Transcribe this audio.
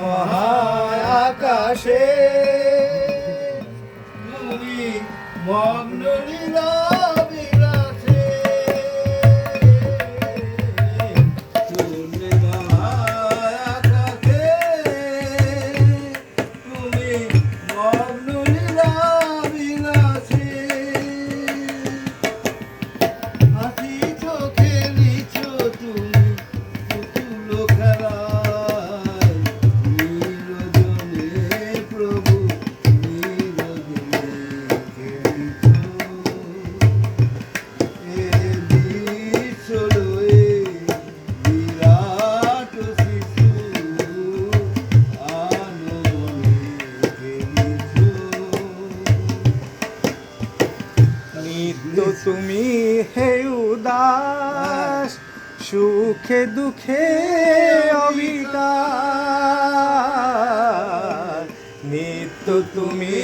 মহাকাশে তো তুমি হে উদাস সুখে দুঃখে অবিকার নিত্য তুমি